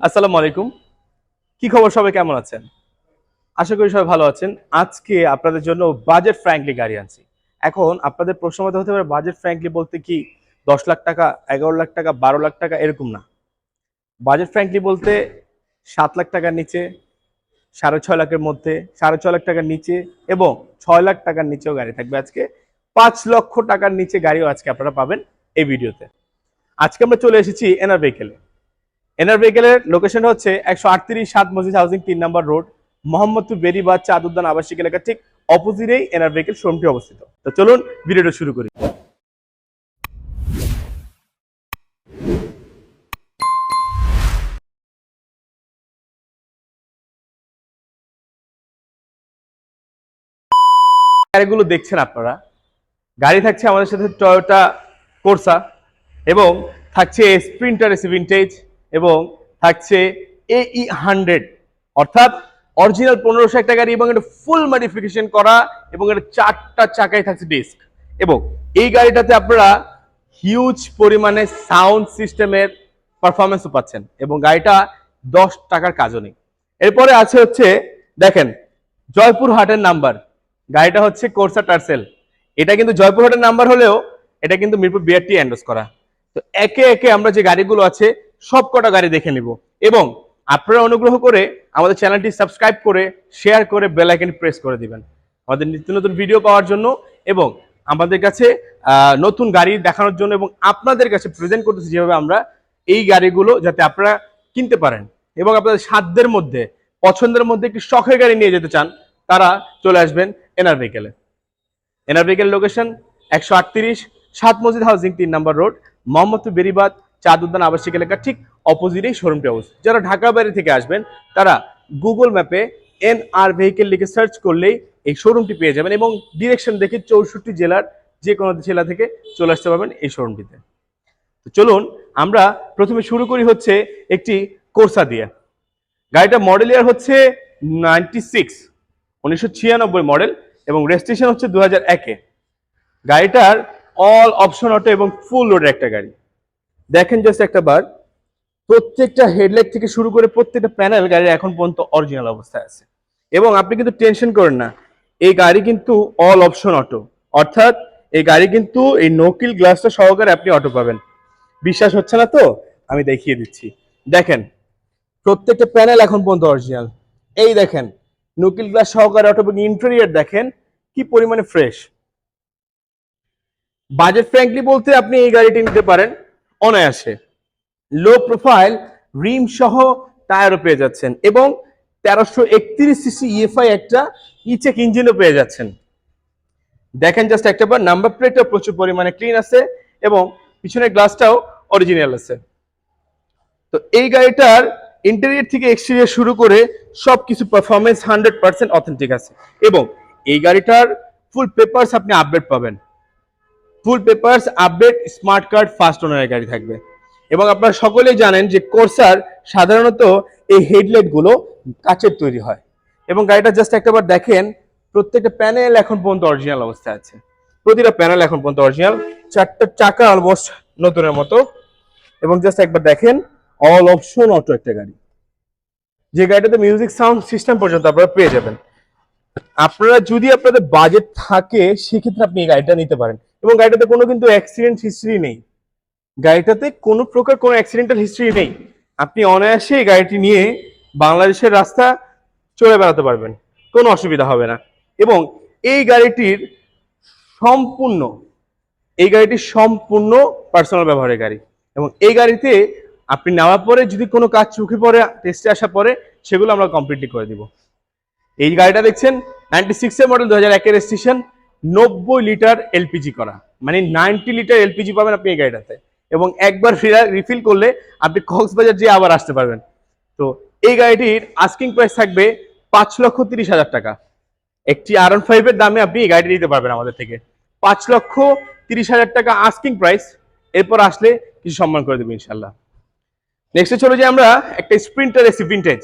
আসসালামু আলাইকুম। কি খবর? সবাই কেমন আছেন? আশা করি সবাই ভালো আছেন। আজকে আপনাদের জন্য বাজেট ফ্র্যাঙ্কলি গাড়ি আনছি। এখন আপনাদের প্রশ্ন মতো হতে পারে, বাজেট ফ্র্যাঙ্কলি বলতে কি দশ লাখ টাকা, এগারো লাখ টাকা, বারো লাখ টাকা, এরকম না। বাজেট ফ্র্যাঙ্কলি বলতে সাত লাখ টাকার নিচে, সাড়ে ছয় লাখের মধ্যে, সাড়ে ছয় লাখ টাকার নিচে এবং ছয় লাখ টাকার নিচেও গাড়ি থাকবে আজকে। পাঁচ লক্ষ টাকার নিচে গাড়িও আজকে আপনারা পাবেন এই ভিডিওতে। আজকে আমরা চলে এসেছি এনার ভেহিকেলে এনার ভেহিকেলের লোকেশন হচ্ছে একশো আটত্রিশ সাত মসজিদ হাউজিং তিন নম্বর রোড মোহাম্মদপুর বেরিবাদ চাঁদ উদ্যান আবাসিক এলাকা ঠিক অপোজিটেই এনার ভেহিকেল শোরুমটি অবস্থিত। তো চলুন ভিডিওটা শুরু করি। গাড়িগুলো দেখছেন আপনারা। গাড়ি থাকছে আমাদের সাথে টয়োটা কোর্সা এবং থাকছে স্প্রিন্টার এসি ভিন্টেজ এবং থাকছে এই হান্ড্রেড অর্থাৎ অরিজিনাল পনেরোশো একটা গাড়ি এবং এটা ফুল মডিফিকেশন করা এবং এটা চারটা চাকায় থাকছে ডিস্ক এবং এই গাড়িটাতে আপনারা হিউজ পরিমাণে সাউন্ড সিস্টেমের পারফরমেন্সও পাচ্ছেন এবং গাড়িটা দশ টাকার কাজও নেই। এরপরে আছে হচ্ছে, দেখেন, জয়পুর হাটের নাম্বার গাড়িটা হচ্ছে কোর্সা টার্সেল। এটা কিন্তু জয়পুর হাটের নাম্বার হলেও এটা কিন্তু মিরপুর বিআরটি এন্ডোস করা। তো একে একে আমরা যে গাড়িগুলো আছে সব কটা গাড়ি দেখে নিব। এবং আপনারা অনুগ্রহ করে আমাদের চ্যানেলটি সাবস্ক্রাইব করে, শেয়ার করে, বেল আইকন প্রেস করে দিবেন। আমাদের নিত্য নতুন ভিডিও পাওয়ার জন্য এবং আমাদের কাছে নতুন গাড়ি দেখানোর জন্য এবং আপনাদের কাছে প্রেজেন্ট করতেছি যেভাবে আমরা এই গাড়িগুলো যাতে আপনারা কিনতে পারেন। এবং আপনাদের সাধ্যের মধ্যে, পছন্দের মধ্যে একটি শখের গাড়ি নিয়ে যেতে চান, তারা চলে আসবেন এনআর ভেহিকেলে। এনআর ভেহিকেল লোকেশন একশো আটত্রিশ সাত মসজিদ হাউজিং তিন নম্বর রোড মোহাম্মদপুর বেরিবাদ চাঁদ উদ্যান আবাসিক এলাকা ঠিক অপোজিটেই শোরুমটি অবস্থিত। যারা ঢাকা বাইরে থেকে আসবেন, তারা গুগল ম্যাপে এন আর ভেহিকেল লিখে সার্চ করলেই এই শোরুমটি পেয়ে যাবেন এবং ডিরেকশন দেখে চৌষট্টি জেলার যে কোনো জেলা থেকে চলে আসতে পারবেন এই শোরুমটিতে তো চলুন, আমরা প্রথমে শুরু করি হচ্ছে একটি কোর্সা দিয়ে। গাড়িটা মডেল ইয়ার হচ্ছে নাইনটি সিক্স উনিশশো ছিয়ানব্বই মডেল এবং রেজিস্ট্রেশন হচ্ছে দু হাজার একে। গাড়িটার অল অপশন অটো এবং ফুল লোডের একটা গাড়ি। দেখেন জাস্ট একটা বার। প্রত্যেকটা হেডলাইট থেকে শুরু করে প্রত্যেকটা প্যানেল গাড়ির এখন পর্যন্ত অরিজিনাল অবস্থায় আছে। এবং আপনি কিন্তু টেনশন করেন না। এই গাড়ি কিন্তু অল অপশন অটো অর্থাৎ এই গাড়ি কিন্তু এই নকিল গ্লাসটা সহকারে আপনি অটো পাবেন। বিশ্বাস হচ্ছে না তো? আমি দেখিয়ে দিচ্ছি। দেখেন, প্রত্যেকটা প্যানেল এখন পর্যন্ত অরিজিনাল এই দেখেন নকিল গ্লাস সহকারে অটো ইন্টেরিয়ার দেখেন, কি পরিমাণে ফ্রেশ বাজেট ফ্র্যাঙ্কলি বলতে আপনি এই গাড়িটি নিতে পারেন। অনায়াসে। লো প্রোফাইল রিম সহ টায়ারও পেয়ে যাচ্ছেন এবং তেরোশো একত্রিশ সিসি ইএফআই একটা ইচেক ইঞ্জিনও পেয়ে যাচ্ছেন। দেখেন জাস্ট একটা বার নাম্বার প্লেটটা প্রচুর পরিমাণে ক্লিন আছে এবং পিছনের গ্লাসটাও অরিজিনাল আছে। তো এই গাড়িটার ইন্টেরিয়র থেকে এক্সটেরিয়র শুরু করে সব কিছু পারফরমেন্স হান্ড্রেড পার্সেন্ট অথেন্টিক আছে এবং এই গাড়িটার ফুল পেপারস আপনি আপডেট পাবেন। Full papers, update, smart card, first ওনারের গাড়ি থাকবে। এবং আপনারা সকলেই জানেন যে কোর্সার সাধারণত এই হেডলাইটগুলো কাচের তৈরি হয়। এবং গাড়িটা জাস্ট একটাবার দেখেন, প্রত্যেকটা প্যানেল এখন পর্যন্ত অরিজিনাল অবস্থায় আছে। প্রতিটা প্যানেল এখন পর্যন্ত অরিজিনাল চারটা চাকা অলমোস্ট নতুনের মতো। এবং জাস্ট একবার দেখেন অল অপশন অটো একটা গাড়ি। যে গাড়িটাতে মিউজিক সাউন্ড সিস্টেম পর্যন্ত আপনারা পেয়ে যাবেন। আপনারা যদি আপনাদের বাজেট থাকে, সেক্ষেত্রে আপনি এই গাড়িটা নিতে পারেন। এবং গাড়িটাতে কোনো কিন্তু অ্যাক্সিডেন্ট হিস্ট্রি নেই। গাড়িটাতে কোনো প্রকার কোনো অ্যাক্সিডেন্টাল হিস্ট্রি নেই। আপনি অনায়াসে এই গাড়িটি নিয়ে বাংলাদেশের রাস্তা চলে বেড়াতে পারবেন। কোনো অসুবিধা হবে না। এবং এই গাড়িটির সম্পূর্ণ, এই গাড়িটি সম্পূর্ণ পার্সোনাল ব্যবহারের গাড়ি। এবং এই গাড়িতে আপনি নেওয়ার পরে যদি কোনো কাজ চোখে পড়ে টেস্টে আসার পরে সেগুলো আমরা কমপ্লিটলি করে দিব। এই গাড়িটা দেখছেন নাইনটি সিক্সের মডেল দু হাজার একের স্টেশন নব্বই লিটার এলপিজি করা। মানে নাইনটি লিটার এলপিজি পাবেন আপনি এই গাড়িটাতে। এবং একবার রিফিল করলে আপনি কক্সবাজার যেয়ে আবার আসতে পারবেন। তো এই গাড়িটির আস্কিং প্রাইস থাকবে পাঁচ লক্ষ তিরিশ হাজার টাকা। একটি আর ওয়ান ফাইভের দামে আপনি এই গাড়িটি নিতে পারবেন আমাদের থেকে। পাঁচ লক্ষ তিরিশ হাজার টাকা আস্কিং প্রাইস এরপর আসলে কিছু সম্মান করে দেবো ইনশাল্লাহ নেক্সটে চলে যাই আমরা একটা স্প্রিন্টার এসি ভিন্টেজ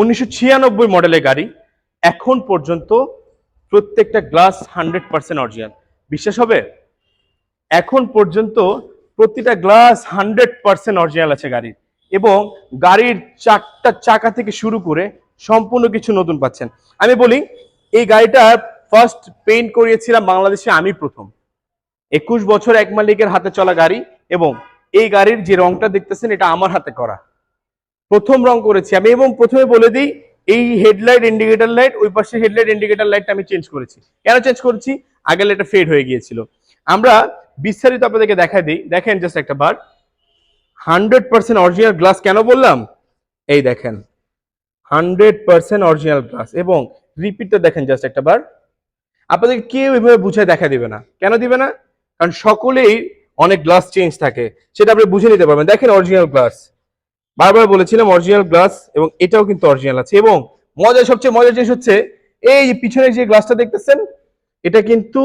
উনিশশো ছিয়ানব্বই মডেলের গাড়ি। এখন পর্যন্ত প্রত্যেকটা গ্লাস হান্ড্রেড পার্সেন্ট অরিজিনাল। বিশ্বাস হবে? এখন পর্যন্ত প্রতিটা গ্লাস হান্ড্রেড পার্সেন্ট অরিজিনাল আছে গাড়ির এবং গাড়ির চারটা চাকা থেকে শুরু করে সম্পূর্ণ কিছু নতুন পাচ্ছেন। আমি বলি, এই গাড়িটার ফার্স্ট পেইন্ট করিয়েছিলাম বাংলাদেশে, আমি প্রথম। একুশ বছর এক মালিকের হাতে চলা গাড়ি এবং এই গাড়ির যে রংটা দেখতেছেন, এটা আমার হাতে করা। প্রথম রং করেছি আমি এবং প্রথমে বলে দিই এই হেডলাইট ইন্ডিকেটর লাইট ওই পাশে হেডলাইট ইন্ডিকেটর লাইটটা আমি চেঞ্জ করেছি। কেন চেঞ্জ করেছি? আগে লাইটটা ফেড হয়ে গিয়েছিল। আমরা বিস্তারিত আপনাদেরকে দেখাই দিই। দেখেন জাস্ট একটা বার। হান্ড্রেড পার্সেন্ট অরিজিনাল গ্লাস কেন বললাম? এই দেখেন। হান্ড্রেড পার্সেন্ট অরিজিনাল গ্লাস এবং রিপিটটা দেখেন জাস্ট একটা বার। আপনাদেরকে কেউ এভাবে বুঝে দেখা দিবে না। কেন দিবে না? কারণ সকলেই অনেক গ্লাস চেঞ্জ থাকে। সেটা আপনি বুঝে নিতে পারবেন। দেখেন অরিজিনাল গ্লাস বারবার বলেছিলাম অরিজিনাল গ্লাস এবং এটাও কিন্তু অরিজিনাল আছে। এবং মজার সবচেয়ে মজার জিনিস হচ্ছে, এই যে পিছনে যে গ্লাসটা দেখতেছেন, এটা কিন্তু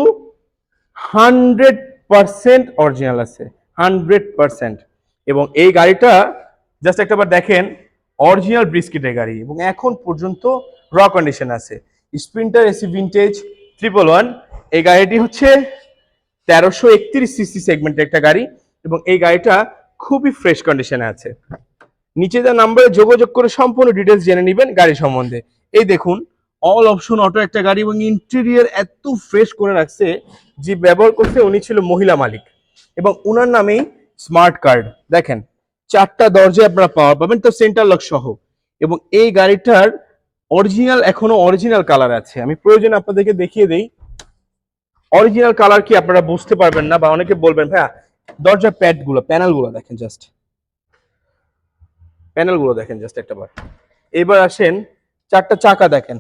হান্ড্রেড পার্সেন্ট অরিজিনাল আছে। হান্ড্রেড পার্সেন্ট এবং এই গাড়িটা জাস্ট একটাবার দেখেন অরিজিনাল ব্রিস্কিটের গাড়ি এবং এখন পর্যন্ত র কন্ডিশন আছে। Sprinter AC vintage triple one এই গাড়িটি হচ্ছে তেরোশো একত্রিশ সিসি সেগমেন্টের একটা গাড়ি এবং এই গাড়িটা খুবই ফ্রেশ কন্ডিশনে আছে। নিচে যা নাম্বারে যোগাযোগ করে সম্পূর্ণ ডিটেলস জেনে নেবেন গাড়ি সম্বন্ধে। এই দেখুন অল অপশন অটো একটা গাড়ি এবং ইন্টেরিয়ার এত ফ্রেশ করে রাখছে যে ব্যবহার করছে উনি ছিল মহিলা মালিক এবং উনার নামেই স্মার্ট কার্ড দেখেন, চারটা দরজায় আপনারা পাওয়ার পাবেন, তো সেন্টার লক সহ। এবং এই গাড়িটার অরিজিনাল এখনও অরিজিনাল কালার আছে। আমি প্রয়োজন আপনাদেরকে দেখিয়ে দেই। অরিজিনাল কালার কি আপনারা বুঝতে পারবেন না বা অনেকে বলবেন, ভাইয়া, দরজার প্যাডগুলো প্যানেলগুলো দেখেন জাস্ট প্যানেলগুলো দেখেন জাস্ট একটা বার। এবার আসেন, চারটা চাকা দেখেন,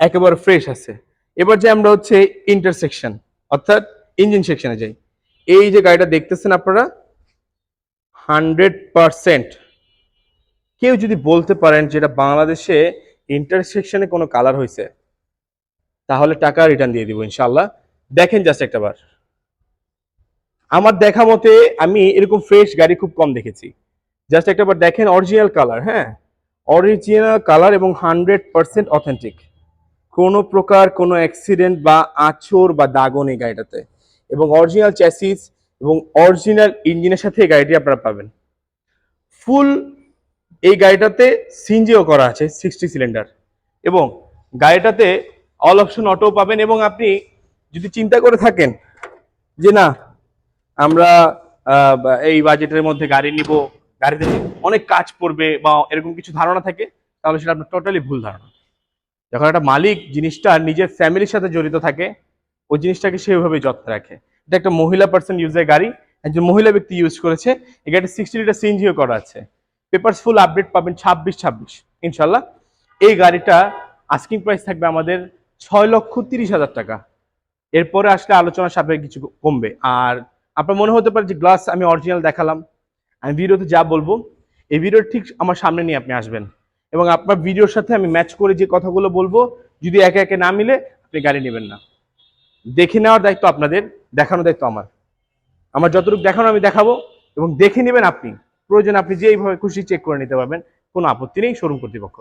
একেবারে ফ্রেশ আছে। এবার যে আমরা হচ্ছে ইন্টারসেকশন অর্থাৎ ইঞ্জিন সেকশনে যাই। এই যে গাড়িটা দেখতেছেন আপনারা হান্ড্রেড পারসেন্ট কেউ যদি বলতে পারেন যেটা বাংলাদেশে ইন্টারসেকশনে কোনো কালার হয়েছে, তাহলে টাকা রিটার্ন দিয়ে দিব ইনশাল্লাহ দেখেন জাস্ট একটা বার। আমার দেখা মতে আমি এরকম ফ্রেশ গাড়ি খুব কম দেখেছি। জাস্ট একটা বার দেখেন অরিজিনাল কালার হ্যাঁ? অরিজিনাল কালার এবং হান্ড্রেড পার্সেন্ট অথেন্টিক কোনো প্রকার কোনো অ্যাক্সিডেন্ট বা আঁচড় বা দাগও নেই গাড়িটাতে। এবং অরিজিনাল চ্যাসিস এবং অরিজিনাল ইঞ্জিনের সাথে এই গাড়িটি আপনারা পাবেন। ফুল এই গাড়িটাতে সিনজিও করা আছে সিক্সটি সিলিন্ডার এবং গাড়িটাতে অল অপশন অটো পাবেন এবং আপনি যদি চিন্তা করে থাকেন যে না, আমরা এই বাজেটের মধ্যে গাড়ি নিব গাড়িতে অনেক কাজ পড়বে বা এরকম কিছু ধারণা থাকে, তাহলে সেটা আপনার টোটালি ভুল ধারণা। যখন একটা মালিক জিনিসটা নিজের ফ্যামিলির সাথে জড়িত থাকে, ওই জিনিসটাকে সেভাবে যত্ন রাখে। এটা একটা মহিলা পার্সন ইউজের গাড়ি, একজন মহিলা ব্যক্তি ইউজ করেছে এই গাড়িটা সিক্সটি লিটার সিএনজিও করা আছে। পেপারস ফুল আপডেট পাবেন ছাব্বিশ ছাব্বিশ ইনশাল্লাহ এই গাড়িটা আস্কিং প্রাইস থাকবে আমাদের ছয় লক্ষ তিরিশ হাজার টাকা। এরপরে আসলে আলোচনা সাপেক্ষে কিছু কমবে। আর আপনার মনে হতে পারে যে গ্লাস আমি অরিজিনাল দেখালাম আমি ভিডিওতে যা বলব, এই ভিডিওর ঠিক আমার সামনে নিয়ে আপনি আসবেন। এবং আপনার ভিডিওর সাথে আমি ম্যাচ করে যে কথাগুলো বলব, যদি একে একে না মিলে, আপনি গাড়ি নেবেন না। দেখে নেওয়ার দায়িত্ব আপনাদের, দেখানোর দায়িত্ব আমার। আমার যতটুকু দেখানো আমি দেখাবো, এবং দেখে নেবেন আপনি। প্রয়োজন আপনি যে এইভাবে খুশি চেক করে নিতে পারবেন, কোনো আপত্তি নেই শোরুম কর্তৃপক্ষ।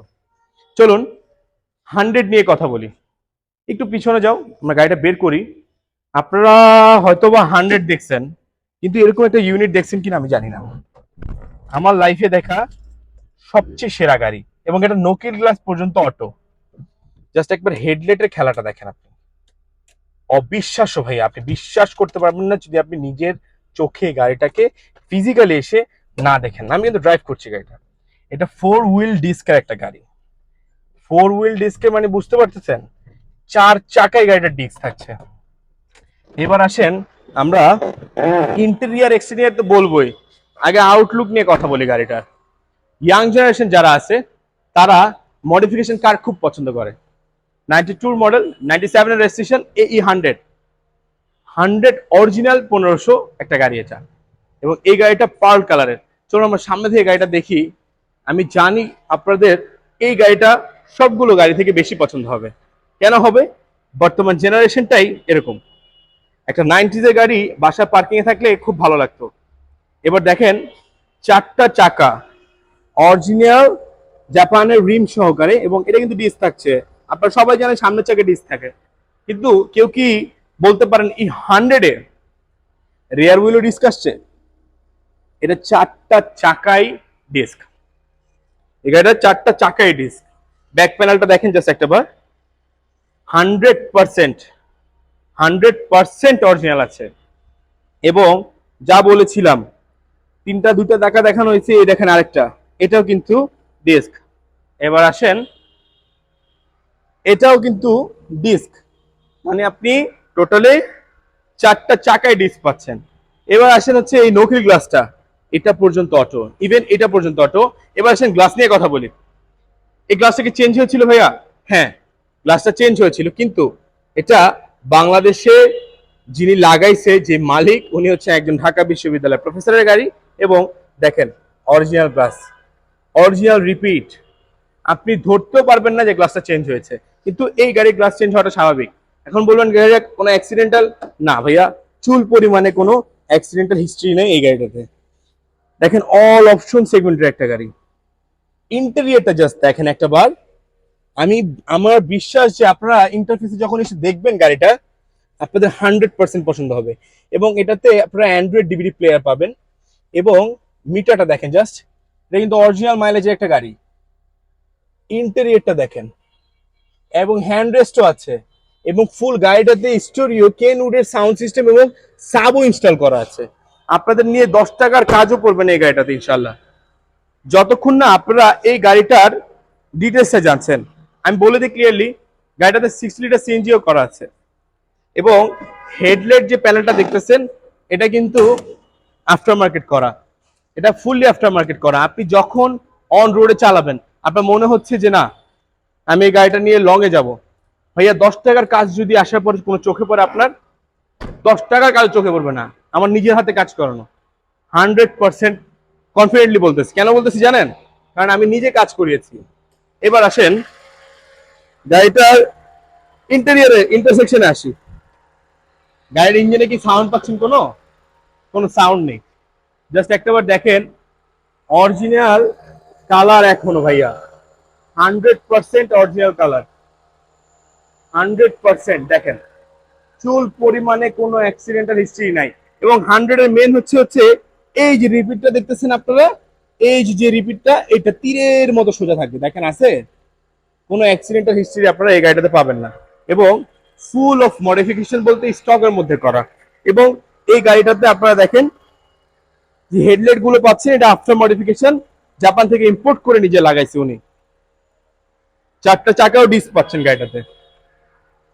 চলুন হান্ড্রেড নিয়ে কথা বলি। একটু পিছনে যাও, আমরা গাড়িটা বের করি। আপনারা হয়তো বা হান্ড্রেড দেখছেন, কিন্তু এরকম একটা ইউনিট দেখছেন কিনা আমি জানি না। আমার লাইফে দেখা সবচেয়ে সেরা গাড়ি এবং এটা নোকিল গ্লাস পর্যন্ত অটো জাস্ট একবার হেডলাইটের খেলাটা দেখেন আপনি। অবিশ্বাস্য ভাই, আপনি বিশ্বাস করতে পারবেন না যদি আপনি নিজের চোখে গাড়িটাকে ফিজিক্যালি এসে না দেখেন। আমি কিন্তু ড্রাইভ করছি গাড়িটা। এটা ফোর হুইল ডিস্কের একটা গাড়ি। ফোর হুইল ডিস্কে মানে বুঝতে পারতেছেন? চার চাকায় গাড়িটা ডিস্ক থাকছে। এবার আসেন আমরা ইন্টেরিয়ার এক্সটেরিয়ার তো বলবোই। আগে আউটলুক নিয়ে কথা বলি গাড়িটার ইয়াং জেনারেশন যারা আছে, তারা মডিফিকেশন কার খুব পছন্দ করে। নাইনটি টুর মডেল নাইনটি সেভেনের রেজিস্ট্রেশন এই হান্ড্রেড হান্ড্রেড অরিজিনাল পনেরোশো একটা গাড়ি এটা। এবং এই গাড়িটা পার্ল কালারের চলুন আমরা সামনে থেকে গাড়িটা দেখি। আমি জানি আপনাদের এই গাড়িটা সবগুলো গাড়ি থেকে বেশি পছন্দ হবে। কেন হবে? বর্তমান জেনারেশনটাই এরকম। একটা নাইনটিজের গাড়ি বাসা পার্কিংয়ে থাকলে খুব ভালো লাগতো। এবার দেখেন, চারটা চাকা অরিজিনাল জাপানের রিম সহকারে এবং এটা কিন্তু ডিস্ক থাকছে। আপনারা সবাই জানেন সামনের চাকে ডিস্ক থাকে। কিন্তু কেউ কি বলতে পারেন এই হান্ড্রেডে রেয়ার হুইলও ডিস্ক আসছে? এটা চারটা চাকাই ডিস্ক এই গাড়িটা চারটা চাকাই ডিস্ক ব্যাক প্যানেলটা দেখেন জাস্ট একটা বার। Hundred percent hundred percent original আছে। এবং যা বলেছিলাম তিনটা দুটো দেখা দেখানো হয়েছে, এই দেখেন আরেকটা। এটাও কিন্তু ডিস্ক। এবার আসেন, এটাও কিন্তু ডিস্ক। মানে আপনি টোটালে চারটা চাকায় ডিস্ক পাচ্ছেন। এবার আসেন হচ্ছে এই নখির গ্লাসটা। এটা পর্যন্ত অটো। ইভেন এটা পর্যন্ত অটো। এবার আসেন গ্লাস নিয়ে কথা বলি। এই গ্লাসটা কি চেঞ্জ হয়েছিল ভাইয়া? হ্যাঁ গ্লাসটা চেঞ্জ হয়েছিল। কিন্তু এটা বাংলাদেশে যিনি লাগাইছে যে মালিক, উনি হচ্ছে একজন ঢাকা বিশ্ববিদ্যালয়ের প্রফেসরের গাড়ি। এবং দেখেন অরিজিনাল গ্লাস অরিজিনাল রিপিট আপনি ধরতেও পারবেন না যে গ্লাসটা চেঞ্জ হয়েছে। কিন্তু এই গাড়ির গ্লাস চেঞ্জ হওয়াটা স্বাভাবিক। এখন বলবেন কোনো অ্যাক্সিডেন্টাল না ভাইয়া, চুল পরিমাণে কোনো অ্যাক্সিডেন্টাল হিস্ট্রি নেই এই গাড়িটাতে। দেখেন অল অপশন সেগমেন্টের একটা গাড়ি। ইন্টেরিয়রটা জাস্ট দেখেন একটা বার। আমি, আমার বিশ্বাস যে আপনারা ইন্টারফেসে যখন এসে দেখবেন গাড়িটা, আপনাদের হান্ড্রেড পার্সেন্ট পছন্দ হবে। এবং এটাতে আপনারা অ্যান্ড্রয়েড ডিভিডি প্লেয়ার পাবেন। এবং মিটারটা দেখেন জাস্ট এটা কিন্তু অরিজিনাল মাইলেজের একটা গাড়ি। ইন্টেরিয়রটা দেখেন। এবং হ্যান্ড রেস্টও আছে। এবং ফুল গাড়িটাতে স্টোরিও কেন উডের সাউন্ড সিস্টেম এবং সাবও ইনস্টল করা আছে। আপনাদের নিয়ে দশ টাকার কাজও করবেন এই গাড়িটাতে ইনশাল্লাহ যতক্ষণ না আপনারা এই গাড়িটার ডিটেলসটা জানছেন। আমি বলে দিই ক্লিয়ারলি গাড়িটাতে সিক্স লিটার সিএনজিও করা আছে। এবং হেডলাইট যে প্যানেলটা দেখতেছেন, এটা কিন্তু আফটার মার্কেট করা। এটা ফুললি আফটার মার্কেট করা। আপনি যখন অন রোডে চালাবেন, আপনার মনে হচ্ছে যে, না, আমি এই গাড়িটা নিয়ে লং এ যাব। ভাইয়া, দশ টাকার কাজ যদি আসার পর কোনো চোখে পড়ে আপনার, দশ টাকার কাজ চোখে পড়বে না। আমার নিজের হাতে কাজ করানো। হান্ড্রেড পার্সেন্ট কনফিডেন্টলি বলতেছি। কেন বলতেছি জানেন? কারণ আমি নিজে কাজ করিয়েছি। এবার আসেন, গাড়িটার ইন্টেরিয়ারে ইন্টারসেকশনে আসি। গাড়ির ইঞ্জিনে কি সাউন্ড পাচ্ছেন কোনো? কোনো সাউন্ড নেই। জাস্ট একটাবার দেখেন অরিজিনাল কালার এখনও ভাইয়া। Hundred percent original colour hundred percent দেখেন। চুল পরিমাণে কোনো অ্যাক্সিডেন্টাল হিস্ট্রি নাই। এবং হান্ড্রেডের মেন হচ্ছে হচ্ছে এই যে রিপিটটা দেখতেছেন আপনারা, এই যে- রিপিটটা এটা তীরের মতো সোজা থাকবে। দেখেন, আছে? কোনো অ্যাক্সিডেন্টাল হিস্ট্রি আপনারা এই গাড়িটাতে পাবেন না। এবং ফুল অফ মডিফিকেশন বলতে স্টকের মধ্যে করা। এবং এই গাড়িটাতে আপনারা দেখেন যে হেডলাইটগুলো পাচ্ছেন, এটা আফটার মডিফিকেশন জাপান থেকে ইম্পোর্ট করে নিজে লাগাইছে উনি। চারটা চাকাও ডিস্ক পাচ্ছেন গাড়িটাতে।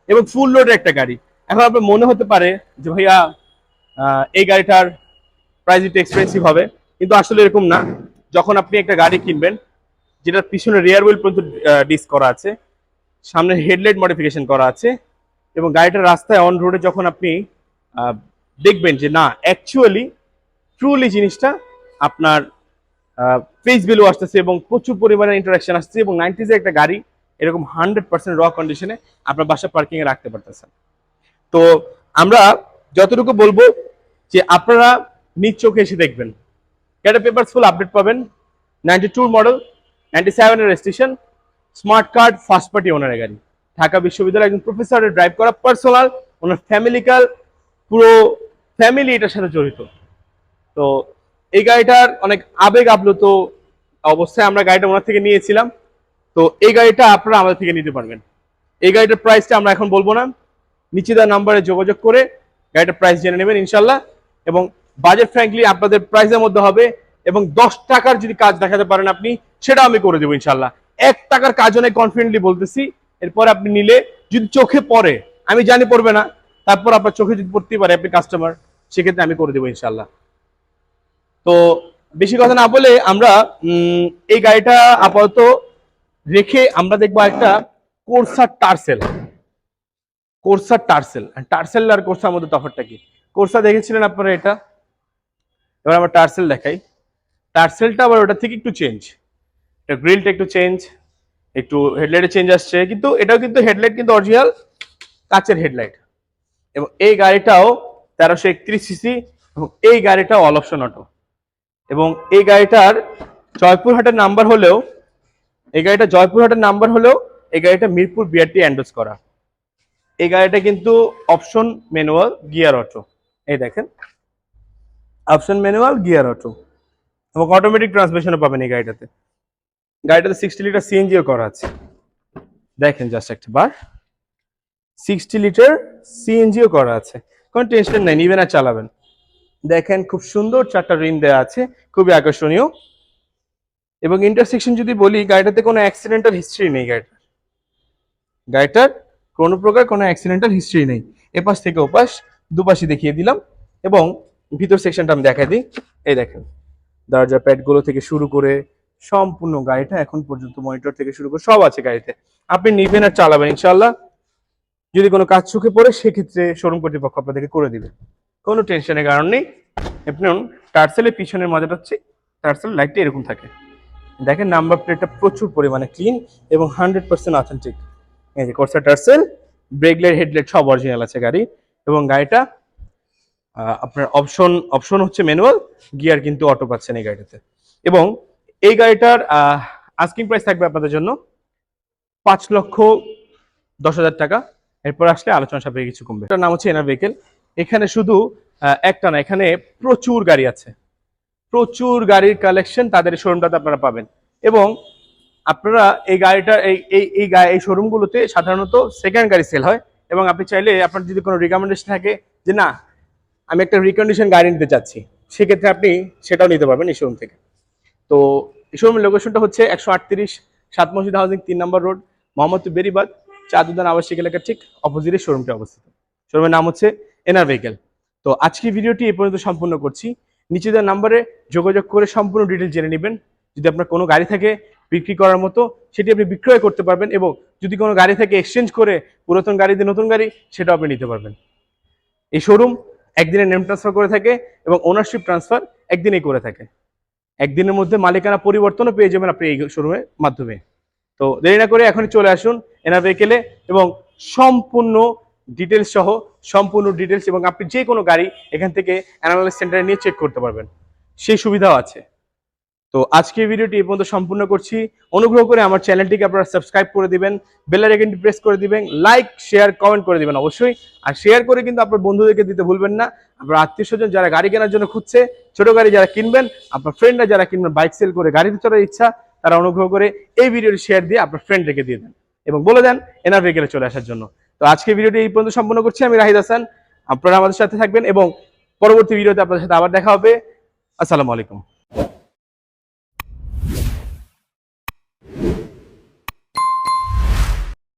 এবং ফুল লোডের একটা গাড়ি। এখন আপনার মনে হতে পারে যে ভাইয়া এই গাড়িটার প্রাইস একটু এক্সপেন্সিভ হবে, কিন্তু আসলে এরকম না। যখন আপনি একটা গাড়ি কিনবেন, যেটার পিছনে রিয়ার হুইল পর্যন্ত ডিস্ক করা আছে, সামনে হেডলাইট মডিফিকেশন করা আছে, এবং গাড়িটার রাস্তায় অন রোডে যখন আপনি দেখবেন যে না অ্যাকচুয়ালি ট্রুলি জিনিসটা আপনার ফেস ভ্যালু আসতেছে এবং প্রচুর পরিমাণে ইন্টারাকশন আসছে এবং নাইনটিজের একটা গাড়ি এরকম হান্ড্রেড পার্সেন্ট র কন্ডিশনে আপনার বাসা পার্কিংয়ে রাখতে পারতেছেন। তো আমরা যতটুকু বলব যে আপনারা নিজ চোখে এসে দেখবেন। ক্যাটা পেপার ফুল আপডেট পাবেন। নাইনটি টু মডেল নাইনটি সেভেনের registration smart card first party ওনারের গাড়ি। ঢাকা বিশ্ববিদ্যালয় একজন প্রফেসরের ড্রাইভ করা পার্সোনাল ওনার ফ্যামিলিকাল পুরো ফ্যামিলি এটার সাথে জড়িত। তো এই গাড়িটার অনেক আবেগ আপ্লুত অবস্থায় আমরা গাড়িটা ওনার থেকে নিয়েছিলাম। তো এই গাড়িটা আপনারা আমাদের থেকে নিতে পারবেন। এই গাড়িটার প্রাইসটা আমরা এখন বলব না। নিচে দেওয়া নাম্বারে যোগাযোগ করে গাড়িটার প্রাইস জেনে নেবেন ইনশাল্লাহ এবং বাজেট ফ্র্যাঙ্কলি আপনাদের প্রাইসের মধ্যে হবে এবং দশ টাকার যদি কাজ দেখাতে পারেন আপনি সেটা আমি করে দেবো ইনশাল্লাহ এক টাকার কাজ অনেক কনফিডেন্টলি বলতেছি। এরপরে আপনি নিলে যদি চোখে পড়ে, আমি জানি পড়বে না, তারপর আপনার চোখে যদি পড়তেই পারে আপনি কাস্টমার সেক্ষেত্রে আমি করে দেবো ইনশাল্লাহ তো বেশি কথা না বলে আমরা এই গাড়িটা আপাতত রেখে আমরা দেখব একটা কোর্সার টার্সেল। কোর্সার টার্সেল। টার্সেল আর কোর্সার মধ্যে তফাৎটা কি? কোর্সা দেখেছিলেন আপনারা এটা? এবার আমরা টার্সেল দেখাই। টার্সেলটা আবার ওটা থেকে একটু চেঞ্জ এটা গ্রিলটা একটু চেঞ্জ একটু হেডলাইটে চেঞ্জ আসছে। কিন্তু এটাও কিন্তু হেডলাইট কিন্তু অরিজিনাল কাচের হেডলাইট এবং এই গাড়িটাও তেরোশো একত্রিশ সিসি এবং এই গাড়িটা অল অপশন অটো এবং এই গাড়িটার জয়পুরহাটের নাম্বার হলেও, এই গাড়িটা জয়পুরহাটের নাম্বার হলেও এই গাড়িটা মিরপুর বিআরটি অ্যান্ডোজ করা। এই গাড়িটা কিন্তু অপশন ম্যানুয়াল গিয়ার অটো এই দেখেন। অপশন ম্যানুয়াল গিয়ার অটো এবং অটোমেটিক ট্রান্সমিশনও পাবেন এই গাড়িটাতে। গাড়িটাতে সিক্সটি লিটার সিএনজিও করা আছে। দেখেন জাস্ট একটা বার। সিক্সটি লিটার সিএনজিও করা আছে। কোনো টেনশন নাই, নিবেন আর চালাবেন। দেখেন খুব সুন্দর চারটা রিম দেওয়া আছে, খুবই আকর্ষণীয়। এবং ইন্টারসেকশন যদি বলি, গাড়িটাতে কোনো অ্যাক্সিডেন্টাল হিস্ট্রি নেই গাড়িটার। গাড়িটার কোনো প্রকার কোনো অ্যাক্সিডেন্টাল হিস্ট্রি নেই। এপাশ থেকে ওপাশ দুপাশে দেখিয়ে দিলাম। এবং ভিতর সেকশনটা আমি দেখাই দিই। এই দেখেন, দরজা প্যাডগুলো থেকে শুরু করে সম্পূর্ণ গাড়িটা এখন পর্যন্ত মনিটর থেকে শুরু করে সব আছে গাড়িতে। আপনি নিবেন আর চালাবেন ইনশাল্লাহ যদি কোনো কাজ চোখে পড়ে, সেক্ষেত্রে শোরুম কর্তৃপক্ষ আপনাদেরকে করে দিবে। কোনো টেনশনের কারণ নেই। আপনি টার্সেলের পিছনের মজাটা হচ্ছে টার্সেল লাইটটা এরকম থাকে। দেখেন নাম্বার প্লেটটা প্রচুর পরিমাণে ক্লিন এবং হান্ড্রেড পার্সেন্ট অথেন্টিক এই যে Corsa Tercel brake light headlight সব অরিজিনাল আছে গাড়ি এবং গাড়িটা আপনার অপশন অপশন হচ্ছে ম্যানুয়াল গিয়ার কিন্তু অটো পাচ্ছেন এই গাড়িটাতে। এবং এই গাড়িটার আস্কিং প্রাইস থাকবে আপনাদের জন্য পাঁচ লক্ষ দশ হাজার টাকা। এরপর আসলে আলোচনা সাপেক্ষে কিছু কমবে। এটার নাম হচ্ছে এনার ভেহিকেল। এখানে শুধু একটা না এখানে প্রচুর গাড়ি আছে। প্রচুর গাড়ির কালেকশন তাদের শোরুমটাতে আপনারা পাবেন। এবং আপনারা এই গাড়িটা, এই এই এই শোরুমগুলোতে সাধারণত সেকেন্ড গাড়ি সেল হয়। এবং আপনি চাইলে আপনার যদি কোনো রিকমেন্ডেশন থাকে যে, না, আমি একটা রিকন্ডিশন গাড়ি নিতে চাচ্ছি, সেক্ষেত্রে আপনি সেটাও নিতে পারবেন এই শোরুম থেকে। তো এই শোরুমের লোকেশনটা হচ্ছে একশো আটত্রিশ সাত মসজিদ হাউজিং তিন নম্বর রোড মোহাম্মদপুর বেরিবাদ চাঁদুদান আবাসিক এলাকার ঠিক অপোজিটে শোরুমটি অবস্থিত। শোরুমের নাম হচ্ছে এনার ভেহিকেল। তো আজকে ভিডিওটি এ পর্যন্ত সম্পূর্ণ করছি। নিচে দেওয়া নাম্বারে যোগাযোগ করে সম্পূর্ণ ডিটেল জেনে নেবেন। যদি আপনার কোনো গাড়ি থাকে বিক্রি করার মতো, সেটি আপনি বিক্রয় করতে পারবেন এবং যদি কোনো গাড়ি থেকে এক্সচেঞ্জ করে পুরাতন গাড়িতে নতুন গাড়ি, সেটাও আপনি নিতে পারবেন। এই শোরুম একদিনে নেম ট্রান্সফার করে থাকে এবং ওনারশিপ ট্রান্সফার একদিনেই করে থাকে। একদিনের মধ্যে মালিকানা পরিবর্তনও পেয়ে যাবেন আপনি এই শোরুমের মাধ্যমে। তো দেরি না করে এখনই চলে আসুন। এনার ভেহিকেলে এবং সম্পূর্ণ ডিটেলস সহ সম্পূর্ণ ডিটেলস এবং আপনি যে কোনো গাড়ি এখান থেকে অ্যানালাইস সেন্টারে নিয়ে চেক করতে পারবেন। সেই সুবিধাও আছে। তো আজকে ভিডিওটি এই পর্যন্ত সম্পূর্ণ করছি। অনুগ্রহ করে আমার চ্যানেলটিকে আপনারা সাবস্ক্রাইব করে দিবেন বেলের আইকনটি প্রেস করে দিবেন লাইক শেয়ার কমেন্ট করে দিবেন অবশ্যই। আর শেয়ার করে কিন্তু আপনার বন্ধুদেরকে দিতে ভুলবেন না। আপনার আত্মীয় স্বজন যারা গাড়ি কেনার জন্য খুঁজছে, ছোট গাড়ি যারা কিনবেন, আপনার ফ্রেন্ডরা যারা কিনবেন বাইক সেল করে গাড়িতে চড়ার ইচ্ছা, তারা অনুগ্রহ করে এই ভিডিওটি শেয়ার দিয়ে আপনার ফ্রেন্ডদেরকে দিয়ে দেন। এবং বলে দেন এনার ভেহিকেলে চলে আসার জন্য। তো আজকে ভিডিওটি এই পর্যন্ত সম্পন্ন করছি, আমি রাহিদ হাসান। আপনারা আমাদের সাথে থাকবেন এবং পরবর্তী ভিডিওতে আপনাদের সাথে আবার দেখা হবে। আসসালামু আলাইকুম।